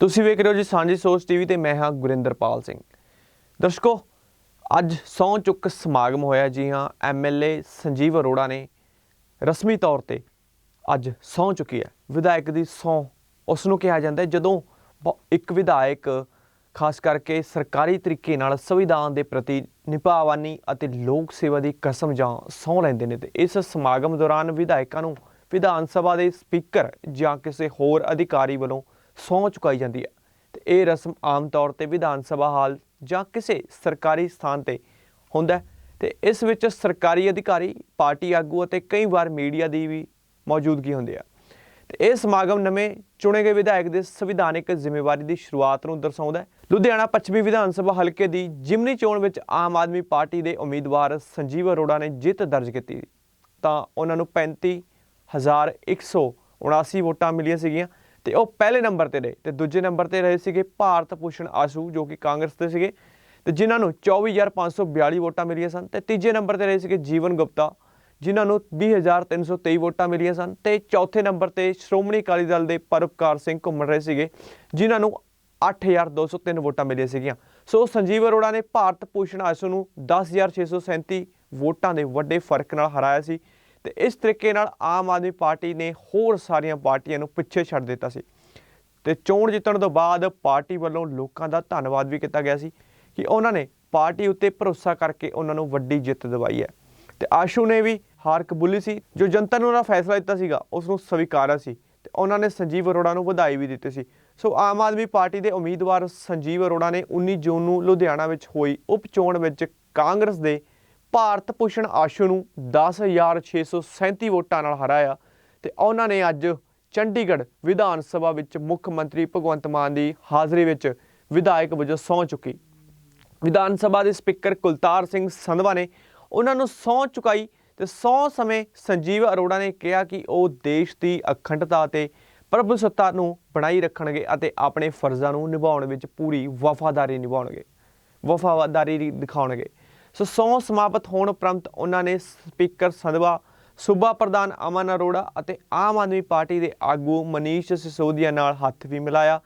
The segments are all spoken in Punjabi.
ਤੁਸੀਂ ਵੇਖ ਰਹੇ ਹੋ ਜੀ ਸਾਂਝੀ ਸੋਚ ਟੀਵੀ ਤੇ ਮੈਂ ਹਾਂ ਗੁਰਿੰਦਰਪਾਲ ਸਿੰਘ। ਦਰਸ਼ਕੋ, ਅੱਜ ਸਹੁੰ ਚੁੱਕ ਸਮਾਗਮ ਹੋਇਆ ਜੀ ਹਾਂ। ਐਮਐਲਏ ਸੰਜੀਵ ਅਰੋੜਾ ਨੇ ਰਸਮੀ ਤੌਰ ਤੇ ਅੱਜ ਸਹੁੰ ਚੁੱਕੀ ਹੈ। ਵਿਧਾਇਕ ਦੀ ਸਹੁੰ ਉਸ ਨੂੰ ਕਿਹਾ ਜਾਂਦਾ ਜਦੋਂ ਬ- ਇੱਕ ਵਿਧਾਇਕ ਖਾਸ ਕਰਕੇ ਸਰਕਾਰੀ ਤਰੀਕੇ ਨਾਲ ਸੰਵਿਧਾਨ ਦੇ ਪ੍ਰਤੀ ਨਿਭਾਵਾਨੀ ਅਤੇ ਲੋਕ ਸੇਵਾ ਦੀ ਕਸਮ ਜਾਂ ਸਹੁੰ ਲੈਂਦੇ ਨੇ ਤੇ ਇਸ ਸਮਾਗਮ ਦੌਰਾਨ ਵਿਧਾਇਕਾਂ ਨੂੰ ਵਿਧਾਨ ਸਭਾ ਦੇ ਸਪੀਕਰ ਜਾਂ ਕਿਸੇ ਹੋਰ ਅਧਿਕਾਰੀ ਵੱਲੋਂ ਸਹੁੰ ਚੁਕਾਈ ਜਾਂਦੀ ਹੈ। ਤੇ ਇਹ ਰਸਮ ਆਮ ਤੌਰ ਤੇ ਵਿਧਾਨ ਸਭਾ ਹਾਲ ਜਾਂ ਕਿਸੇ ਸਰਕਾਰੀ ਸਥਾਨ ਤੇ ਹੁੰਦਾ ਹੈ। ਤੇ ਇਸ ਵਿੱਚ ਸਰਕਾਰੀ ਅਧਿਕਾਰੀ, ਪਾਰਟੀ ਆਗੂ ਅਤੇ ਕਈ ਵਾਰ ਮੀਡੀਆ ਦੀ ਵੀ ਮੌਜੂਦਗੀ ਹੁੰਦੀ ਹੈ। ਤੇ ਇਹ ਸਮਾਗਮ ਨਵੇਂ ਚੁਣੇ ਗਏ ਵਿਧਾਇਕ ਦੇ ਸੰਵਿਧਾਨਿਕ ਜ਼ਿੰਮੇਵਾਰੀ ਦੀ ਸ਼ੁਰੂਆਤ ਨੂੰ ਦਰਸਾਉਂਦਾ ਹੈ। ਲੁਧਿਆਣਾ ਪੱਛਮੀ ਵਿਧਾਨ ਸਭਾ ਹਲਕੇ ਦੀ ਜਿਮਨੀ ਚੋਣ ਵਿੱਚ ਆਮ ਆਦਮੀ ਪਾਰਟੀ ਦੇ ਉਮੀਦਵਾਰ ਸੰਜੀਵ ਅਰੋੜਾ ਨੇ ਜਿੱਤ ਦਰਜ ਕੀਤੀ। ਤਾਂ ਉਹਨਾਂ ਨੂੰ 35179 ਵੋਟਾਂ ਮਿਲੀਆਂ ਸੀਗੀਆਂ। ਤੇ ਉਹ ਪਹਿਲੇ ਨੰਬਰ ਤੇ ਰਹੇ ਤੇ ਦੂਜੇ ਨੰਬਰ ਤੇ ਰਹੇ ਸੀਗੇ ਭਾਰਤ ਭੂਸ਼ਣ ਆਸ਼ੂ, ਜੋ ਕਿ ਕਾਂਗਰਸ ਦੇ ਸੀਗੇ ਤੇ ਜਿਨ੍ਹਾਂ ਨੂੰ 24542 ਵੋਟਾਂ ਮਿਲੀਆਂ ਸਨ ਤੇ ਤੀਜੇ ਨੰਬਰ ਤੇ ਰਹੇ ਸੀਗੇ ਜੀਵਨ ਗੁਪਤਾ, ਜਿਨ੍ਹਾਂ ਨੂੰ 20323 ਵੋਟਾਂ ਮਿਲੀਆਂ ਸਨ ਤੇ ਚੌਥੇ ਨੰਬਰ ਤੇ ਸ਼੍ਰੋਮਣੀ ਅਕਾਲੀ ਦਲ ਦੇ ਪਰਪਕਾਰ ਸਿੰਘ ਘੁੰਮਣ ਰਹੇ ਸੀਗੇ, ਜਿਨ੍ਹਾਂ ਨੂੰ 8203 ਵੋਟਾਂ ਮਿਲੀਆਂ ਸੀਗੀਆਂ। ਸੋ ਸੰਜੀਵ ਅਰੋੜਾ ਨੇ ਭਾਰਤ ਭੂਸ਼ਣ ਆਸ਼ੂ ਨੂੰ 10637 ਵੋਟਾਂ ਦੇ ਵੱਡੇ ਫ਼ਰਕ ਨਾਲ ਹਰਾਇਆ ਸੀ। ਤੇ ਇਸ ਤਰੀਕੇ ਨਾਲ ਆਮ ਆਦਮੀ ਪਾਰਟੀ ਨੇ ਹੋਰ ਸਾਰੀਆਂ ਪਾਰਟੀਆਂ ਨੂੰ ਪਿੱਛੇ ਛੱਡ ਦਿੱਤਾ ਸੀ। ਤੇ ਚੋਣ ਜਿੱਤਣ ਤੋਂ ਬਾਅਦ ਪਾਰਟੀ ਵੱਲੋਂ ਲੋਕਾਂ ਦਾ ਧੰਨਵਾਦ ਵੀ ਕੀਤਾ ਗਿਆ ਸੀ ਕਿ ਉਹਨਾਂ ਨੇ ਪਾਰਟੀ ਉੱਤੇ ਭਰੋਸਾ ਕਰਕੇ ਉਹਨਾਂ ਨੂੰ ਵੱਡੀ ਜਿੱਤ ਦਿਵਾਈ ਹੈ। ਤੇ ਆਸ਼ੂ ਨੇ ਵੀ ਹਾਰ ਕਬੂਲੀ ਸੀ, ਜੋ ਜਨਤਾ ਨੇ ਉਹਨਾਂ ਫੈਸਲਾ ਦਿੱਤਾ ਸੀਗਾ, ਉਸ ਨੂੰ ਸਵੀਕਾਰਿਆ ਸੀ ਤੇ ਉਹਨਾਂ ਨੇ ਸੰਜੀਵ ਅਰੋੜਾ ਨੂੰ ਵਧਾਈ ਵੀ ਦਿੱਤੀ ਸੀ। ਸੋ ਆਮ ਆਦਮੀ ਪਾਰਟੀ ਦੇ ਉਮੀਦਵਾਰ ਸੰਜੀਵ ਅਰੋੜਾ ਨੇ 19 ਜੂਨ ਨੂੰ ਲੁਧਿਆਣਾ ਵਿੱਚ ਹੋਈ ਉਪ ਚੋਣ ਵਿੱਚ ਕਾਂਗਰਸ ਦੇ ਭਾਰਤ ਭੂਸ਼ਣ ਆਸ਼ੂ ਨੂੰ 10637 ਵੋਟਾਂ ਨਾਲ ਹਰਾਇਆ ਤੇ ਉਹਨਾਂ ਨੇ ਅੱਜ ਚੰਡੀਗੜ੍ਹ ਵਿਧਾਨ ਸਭਾ ਵਿੱਚ ਮੁੱਖ ਮੰਤਰੀ ਭਗਵੰਤ ਮਾਨ ਦੀ ਹਾਜ਼ਰੀ ਵਿੱਚ ਵਿਧਾਇਕ ਵਜੋਂ ਸਹੁੰ ਚੁੱਕੀ। ਵਿਧਾਨ ਸਭਾ ਦੇ ਸਪੀਕਰ ਕੁਲਤਾਰ ਸਿੰਘ ਸੰਧਵਾ ਨੇ ਉਹਨਾਂ ਨੂੰ ਸਹੁੰ ਚੁਕਾਈ ਤੇ ਸਹੁੰ ਸਮੇਂ ਸੰਜੀਵ ਅਰੋੜਾ ਨੇ ਕਿਹਾ ਕਿ ਉਹ ਦੇਸ਼ ਦੀ ਅਖੰਡਤਾ ਤੇ ਪ੍ਰਭੂਸੱਤਾ ਨੂੰ ਬਣਾਈ ਰੱਖਣਗੇ ਅਤੇ ਆਪਣੇ ਫਰਜ਼ਾਂ ਨੂੰ ਨਿਭਾਉਣ ਵਿੱਚ ਪੂਰੀ ਵਫਾਦਾਰੀ ਨਿਭਾਉਣਗੇ, ਵਫਾਦਾਰੀ ਦਿਖਾਉਣਗੇ। ਸੋ ਸਹੁੰ ਸਮਾਪਤ ਹੋਣ ਉਪਰੰਤ ਉਹਨਾਂ ਨੇ ਸਪੀਕਰ ਸੰਧਵਾ, ਸੂਬਾ ਪ੍ਰਧਾਨ ਅਮਨ ਅਰੋੜਾ ਅਤੇ ਆਮ ਆਦਮੀ ਪਾਰਟੀ ਦੇ ਆਗੂ ਮਨੀਸ਼ ਸਿਸੋਦੀਆ ਨਾਲ ਹੱਥ ਵੀ ਮਿਲਾਇਆ।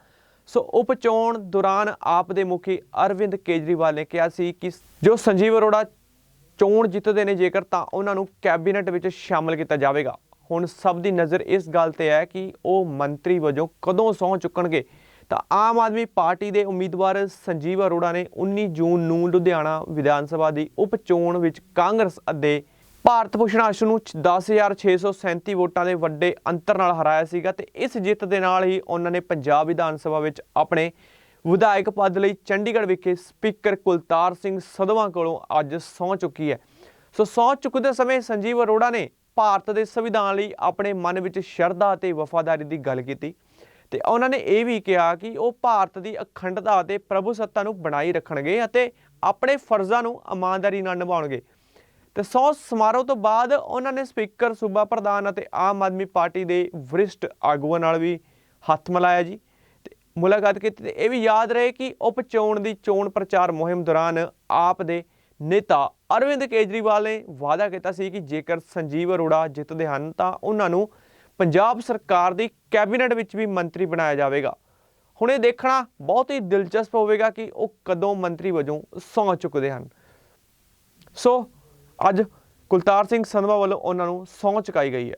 ਸੋ ਉਪ ਚੋਣ ਦੌਰਾਨ ਆਪ ਦੇ ਮੁਖੀ ਅਰਵਿੰਦ ਕੇਜਰੀਵਾਲ ਨੇ ਕਿਹਾ ਸੀ ਕਿ ਜੋ ਸੰਜੀਵ ਅਰੋੜਾ ਚੋਣ ਜਿੱਤਦੇ ਨੇ ਜੇਕਰ ਤਾਂ ਉਹਨਾਂ ਨੂੰ ਕੈਬਨਿਟ ਵਿੱਚ ਸ਼ਾਮਲ ਕੀਤਾ ਜਾਵੇਗਾ। ਹੁਣ ਸਭ ਦੀ ਨਜ਼ਰ ਇਸ ਗੱਲ ਤੇ ਹੈ ਕਿ ਉਹ ਮੰਤਰੀ ਵਜੋਂ ਕਦੋਂ ਸਹੁੰ ਚੁੱਕਣਗੇ। ਤਾਂ ਆਮ ਆਦਮੀ ਪਾਰਟੀ ਦੇ ਉਮੀਦਵਾਰ ਸੰਜੀਵ ਅਰੋੜਾ ਨੇ 19 ਜੂਨ ਨੂੰ ਲੁਧਿਆਣਾ ਵਿਧਾਨ ਸਭਾ ਦੀ ਉਪ ਚੋਣ ਵਿੱਚ ਕਾਂਗਰਸ ਅਤੇ ਭਾਰਤ ਭੂਸ਼ਣ ਆਸ਼ੂ ਨੂੰ 10637 ਵੋਟਾਂ ਦੇ ਵੱਡੇ ਅੰਤਰ ਨਾਲ ਹਰਾਇਆ ਸੀਗਾ ਤੇ ਇਸ ਜਿੱਤ ਦੇ ਨਾਲ ਹੀ ਉਹਨਾਂ ਨੇ ਪੰਜਾਬ ਵਿਧਾਨ ਸਭਾ ਵਿੱਚ ਆਪਣੇ ਵਿਧਾਇਕ ਪਦ ਲਈ ਚੰਡੀਗੜ੍ਹ ਵਿਖੇ ਸਪੀਕਰ ਕੁਲਤਾਰ ਸਿੰਘ ਸਧਵਾਂ ਕੋਲੋਂ ਅੱਜ ਸਹੁੰ ਚੁੱਕੀ ਹੈ। ਸੋ ਸਹੁੰ ਚੁੱਕਦੇ ਸਮੇਂ ਸੰਜੀਵ ਅਰੋੜਾ ਨੇ ਭਾਰਤ ਦੇ ਸੰਵਿਧਾਨ ਲਈ ਆਪਣੇ ਮਨ ਵਿੱਚ ਸ਼ਰਧਾ ਅਤੇ ਵਫਾਦਾਰੀ ਦੀ ਗੱਲ ਕੀਤੀ। ਤੇ ਉਹਨਾਂ ਨੇ ਇਹ ਵੀ ਕਿਹਾ ਕਿ ਉਹ ਭਾਰਤ ਦੀ ਅਖੰਡਤਾ ਅਤੇ ਪ੍ਰਭੂਸੱਤਾ ਨੂੰ ਬਣਾਈ ਰੱਖਣਗੇ ਅਤੇ ਆਪਣੇ ਫਰਜ਼ਾਂ ਨੂੰ ਇਮਾਨਦਾਰੀ ਨਾਲ ਨਿਭਾਉਣਗੇ। ਤੇ ਸੌ ਸਮਾਰੋਹ ਤੋਂ ਬਾਅਦ ਉਹਨਾਂ ਨੇ ਸਪੀਕਰ ਸੂਬਾ ਪ੍ਰਧਾਨ ਅਤੇ ਆਮ ਆਦਮੀ ਪਾਰਟੀ ਦੇ ਵਰਿਸ਼ਟ ਆਗੂਆਂ ਨਾਲ ਵੀ ਹੱਥ ਮਿਲਾਇਆ ਜੀ। ਤੇ ਮੁਲਾਕਾਤ ਕੀਤੀ ਤੇ ਇਹ ਵੀ ਯਾਦ ਰਹੇ ਕਿ ਉਪ ਚੋਣ ਦੀ ਚੋਣ ਪ੍ਰਚਾਰ ਮੁਹਿੰਮ ਦੌਰਾਨ ਆਪ ਦੇ ਨੇਤਾ ਅਰਵਿੰਦ ਕੇਜਰੀਵਾਲ ਨੇ ਵਾਅਦਾ ਕੀਤਾ ਸੀ ਕਿ ਜੇਕਰ ਸੰਜੀਵ ਅਰੋੜਾ ਜਿੱਤਦੇ ਹਨ ਤਾਂ ਉਹਨਾਂ ਨੂੰ ਪੰਜਾਬ ਸਰਕਾਰ ਦੀ ਕੈਬਨਿਟ ਵਿੱਚ ਵੀ ਮੰਤਰੀ ਬਣਾਇਆ ਜਾਵੇਗਾ। ਹੁਣ ਇਹ ਦੇਖਣਾ ਬਹੁਤ ਹੀ ਦਿਲਚਸਪ ਹੋਵੇਗਾ ਕਿ ਉਹ ਕਦੋਂ ਮੰਤਰੀ ਵਜੋਂ ਸਹੁੰ ਚੁੱਕਦੇ ਹਨ। ਸੋ, ਅੱਜ ਕੁਲਤਾਰ ਸਿੰਘ ਸੰਧਵਾ ਵੱਲੋਂ ਉਹਨਾਂ ਨੂੰ ਸਹੁੰ ਚੁਕਾਈ ਗਈ ਹੈ।